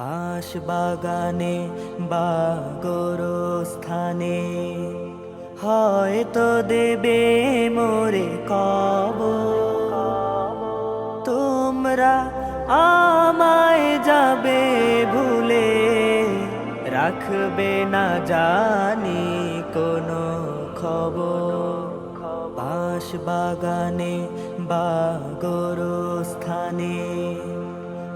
বাঁশ বাগানে বা স্থানে হয়তো দেবে মোরে কব তোমরা আমায় যাবে ভুলে। রাখবে না জানি কোনো খবর। বাঁশ বাগানে বা স্থানে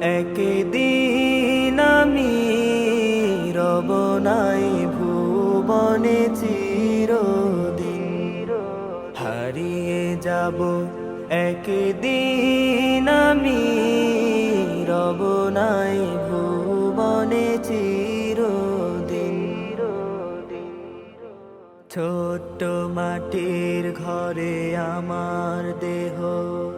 একদিন আমি রব নাই ভুবনে চিরদিন। হারিয়ে যাব। একদিন আমি রব নাই ভুবনে চিরদিন। ছোট্ট মাটির ঘরে আমার দেহ।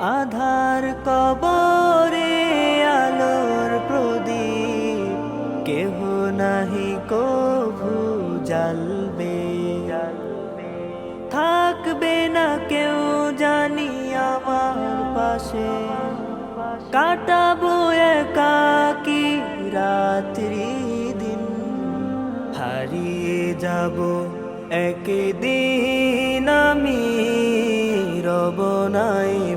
আধার কবরে আলোর প্রদীপ, কেহ নাহি কভু জ্বালবে। থাকবে না কেউ জানি আমার পাশে। কাটাবো একাকি রাত্রি দিন। হারিয়ে যাব একদিন আমি রব নাই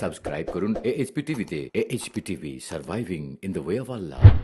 सब्सक्राइब करून ए एच पी टीव्ही ते A H P TV surviving in the way of Allah